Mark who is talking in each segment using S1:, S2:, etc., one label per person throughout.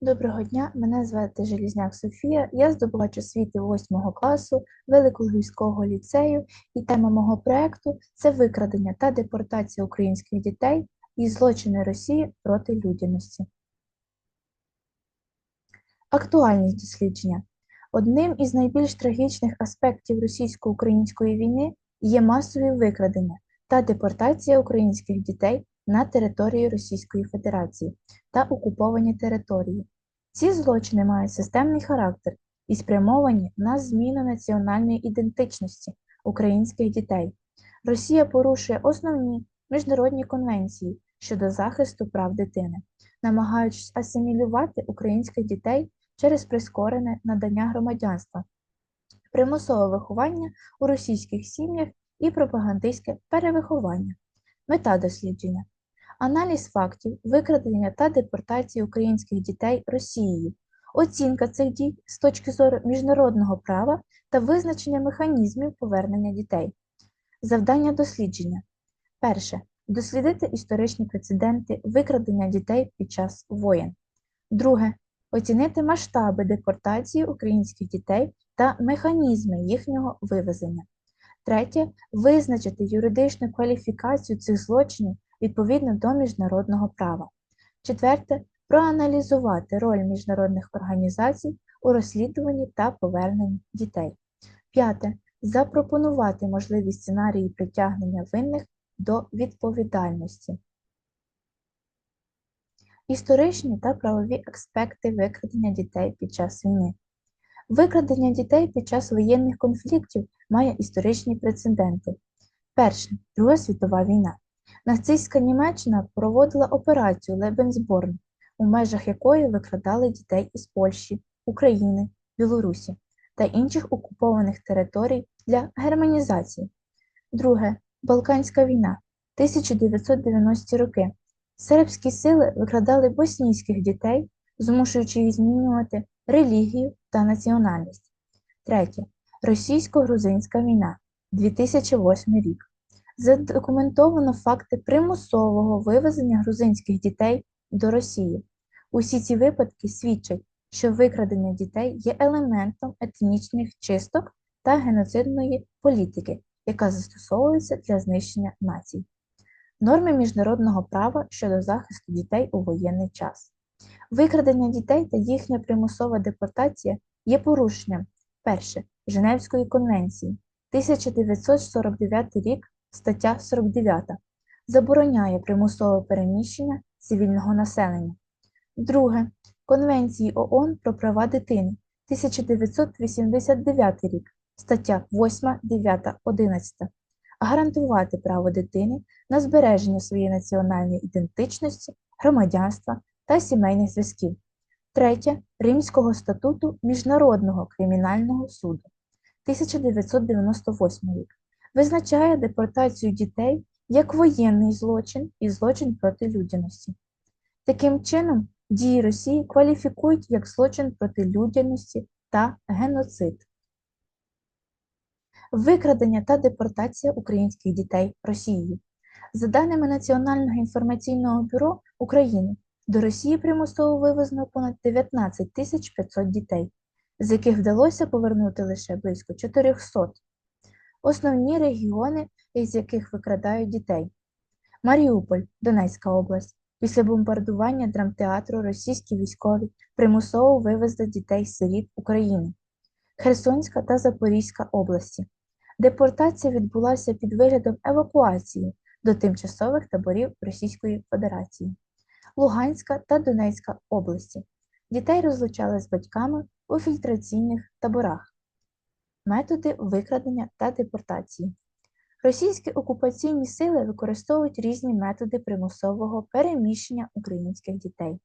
S1: Доброго дня, мене звати Желізняк Софія. Я здобувач освіти 8 класу Великолугівського ліцею, і тема мого проєкту це викрадення та депортація українських дітей і злочини Росії проти людяності. Актуальність дослідження. Одним із найбільш трагічних аспектів російсько-української війни є масові викрадення та депортація українських дітей на території Російської Федерації та окуповані території. Ці злочини мають системний характер і спрямовані на зміну національної ідентичності українських дітей. Росія порушує основні міжнародні конвенції щодо захисту прав дитини, намагаючись асимілювати українських дітей через прискорене надання громадянства, примусове виховання у російських сім'ях і пропагандистське перевиховання. Мета дослідження аналіз фактів викрадення та депортації українських дітей Росією, оцінка цих дій з точки зору міжнародного права та визначення механізмів повернення дітей. Завдання дослідження. Перше. Дослідити історичні прецеденти викрадення дітей під час воєн. Друге. Оцінити масштаби депортації українських дітей та механізми їхнього вивезення. Третє. Визначити юридичну кваліфікацію цих злочинів відповідно до міжнародного права. Четверте проаналізувати роль міжнародних організацій у розслідуванні та поверненні дітей. П'яте запропонувати можливі сценарії притягнення винних до відповідальності. Історичні та правові аспекти викрадення дітей під час війни. Викрадення дітей під час воєнних конфліктів має історичні прецеденти. Перше Друга світова війна. Нацистська Німеччина проводила операцію Лебенсборн, у межах якої викрадали дітей із Польщі, України, Білорусі та інших окупованих територій для германізації. Друге Балканська війна 1990-ті роки. Сербські сили викрадали боснійських дітей, змушуючи їх змінювати релігію та національність. Третє Російсько-грузинська війна 2008 рік задокументовано факти примусового вивезення грузинських дітей до Росії. Усі ці випадки свідчать, що викрадення дітей є елементом етнічних чисток та геноцидної політики, яка застосовується для знищення націй. Норми міжнародного права щодо захисту дітей у воєнний час. Викрадення дітей та їхня примусова депортація є порушенням перше Женевської конвенції 1949 рік стаття 49 забороняє примусове переміщення цивільного населення. Друге. Конвенції ООН про права дитини 1989 рік, стаття 8, 9, 11. Гарантувати право дитини на збереження своєї національної ідентичності, громадянства та сімейних зв'язків. Третє. Римського статуту Міжнародного кримінального суду 1998 рік визначає депортацію дітей як воєнний злочин і злочин проти людяності. Таким чином, дії Росії кваліфікують як злочин проти людяності та геноцид. Викрадення та депортація українських дітей Росією. За даними Національного інформаційного бюро України, до Росії примусово вивезено понад 19 500 дітей, з яких вдалося повернути лише близько 400 основні регіони, із яких викрадають дітей. Маріуполь, Донецька область. Після бомбардування драмтеатру російські військові примусово вивезли дітей з сиріт України, Херсонська та Запорізька області. Депортація відбулася під виглядом евакуації до тимчасових таборів Російської Федерації, Луганська та Донецька області. Дітей розлучали з батьками у фільтраційних таборах. Методи викрадення та депортації. Російські окупаційні сили використовують різні методи примусового переміщення українських дітей.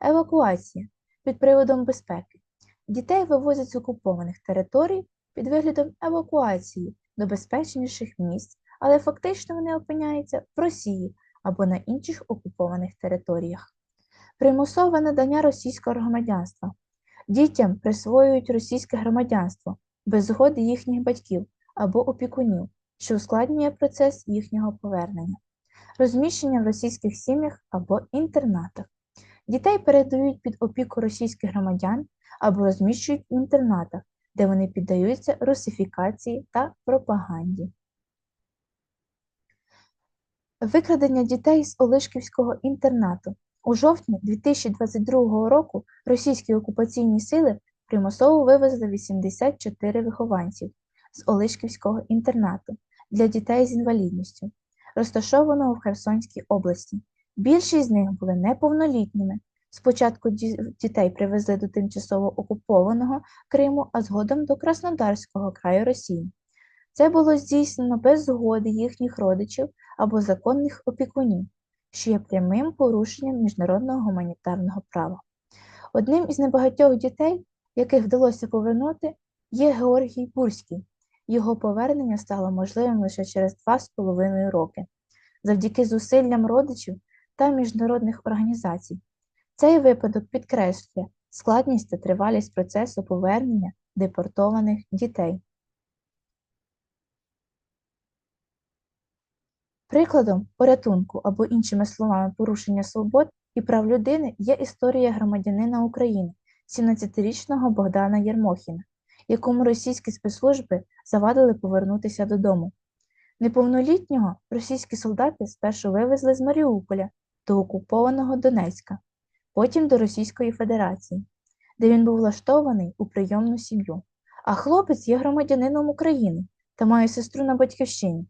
S1: Евакуація під приводом безпеки. Дітей вивозять з окупованих територій під виглядом евакуації до безпечніших місць, але фактично вони опиняються в Росії або на інших окупованих територіях. Примусове надання російського громадянства. Дітям присвоюють російське громадянство без згоди їхніх батьків або опікунів, що ускладнює процес їхнього повернення, розміщення в російських сім'ях або інтернатах. Дітей передають під опіку російських громадян або розміщують в інтернатах, де вони піддаються русифікації та пропаганді. Викрадення дітей з Олишківського інтернату. У жовтні 2022 року російські окупаційні сили примусово вивезли 84 вихованців з Олишківського інтернату для дітей з інвалідністю, розташованого в Херсонській області. Більшість з них були неповнолітніми. Спочатку дітей привезли до тимчасово окупованого Криму, а згодом до Краснодарського краю Росії. Це було здійснено без згоди їхніх родичів або законних опікунів, що є прямим порушенням міжнародного гуманітарного права. Одним із небагатьох дітей, яких вдалося повернути, є Георгій Бурський. Його повернення стало можливим лише через два з половиною роки, завдяки зусиллям родичів та міжнародних організацій. Цей випадок підкреслює складність та тривалість процесу повернення депортованих дітей. Прикладом порятунку або, іншими словами, порушення свобод і прав людини є історія громадянина України, 17-річного Богдана Єрмохіна, якому російські спецслужби завадили повернутися додому. Неповнолітнього російські солдати спершу вивезли з Маріуполя до окупованого Донецька, потім до Російської Федерації, де він був влаштований у прийомну сім'ю. А хлопець є громадянином України та має сестру на батьківщині.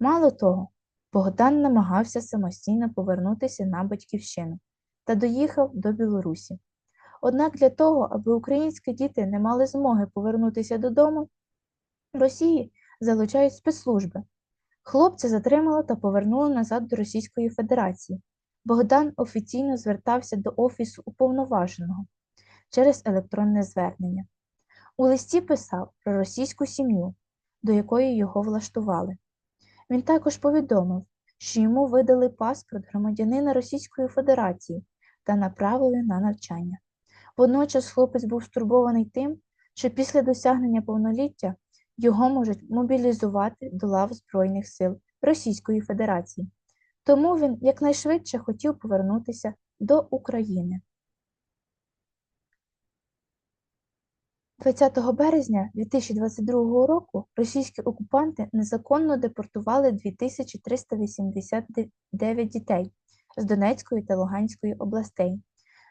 S1: Мало того, Богдан намагався самостійно повернутися на батьківщину та доїхав до Білорусі. Однак для того, аби українські діти не мали змоги повернутися додому, Росії залучають спецслужби. Хлопця затримали та повернули назад до Російської Федерації. Богдан офіційно звертався до Офісу уповноваженого через електронне звернення. У листі писав про російську сім'ю, до якої його влаштували. Він також повідомив, що йому видали паспорт громадянина Російської Федерації та направили на навчання. Водночас хлопець був стурбований тим, що після досягнення повноліття його можуть мобілізувати до лав Збройних сил Російської Федерації. Тому він якнайшвидше хотів повернутися до України. 20 березня 2022 року російські окупанти незаконно депортували 2389 дітей з Донецької та Луганської областей.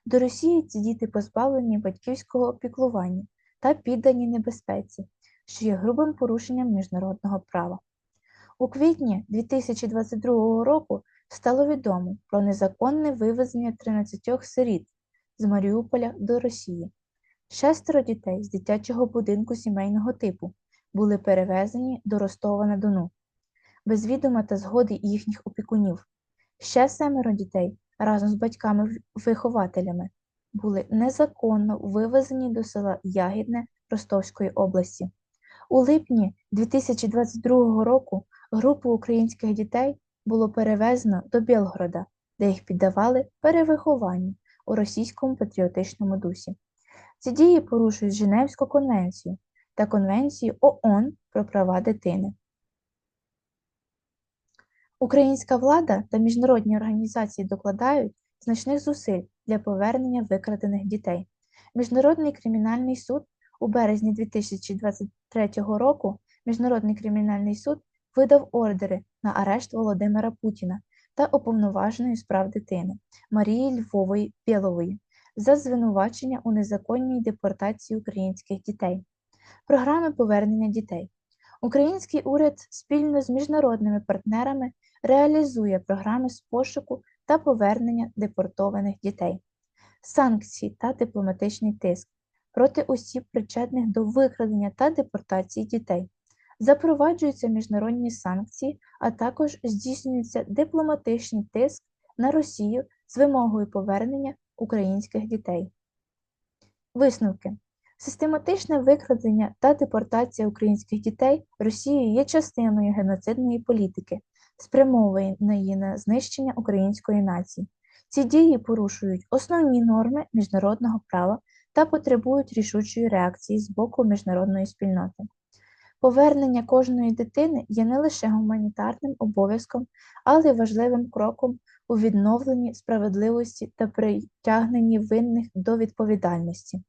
S1: До Росії ці діти позбавлені батьківського опіклування та піддані небезпеці, що є грубим порушенням міжнародного права. У квітні 2022 року стало відомо про незаконне вивезення 13 сиріт з Маріуполя до Росії. Шестеро дітей з дитячого будинку сімейного типу були перевезені до Ростова на Дону, без відома та згоди їхніх опікунів. Ще семеро дітей разом з батьками-вихователями були незаконно вивезені до села Ягідне Ростовської області. У липні 2022 року групу українських дітей було перевезено до Білгорода, де їх піддавали перевихованню у російському патріотичному дусі. Ці дії порушують Женевську конвенцію та Конвенцію ООН про права дитини. Українська влада та міжнародні організації докладають значних зусиль для повернення викрадених дітей. Міжнародний кримінальний суд у березні 2023 року Міжнародний кримінальний суд видав ордери на арешт Володимира Путіна та уповноваженої справ дитини Марії Львової Білової за звинувачення у незаконній депортації українських дітей, програми повернення дітей. Український уряд спільно з міжнародними партнерами реалізує програми з пошуку та повернення депортованих дітей, санкції та дипломатичний тиск проти осіб, причетних до викрадення та депортації дітей. Запроваджуються міжнародні санкції, а також здійснюється дипломатичний тиск на Росію з вимогою повернення українських дітей. Висновки. Систематичне викрадення та депортація українських дітей Росією є частиною геноцидної політики, спрямованої на знищення української нації. Ці дії порушують основні норми міжнародного права та потребують рішучої реакції з боку міжнародної спільноти. Повернення кожної дитини є не лише гуманітарним обов'язком, але й важливим кроком у відновленні справедливості та притягненні винних до відповідальності.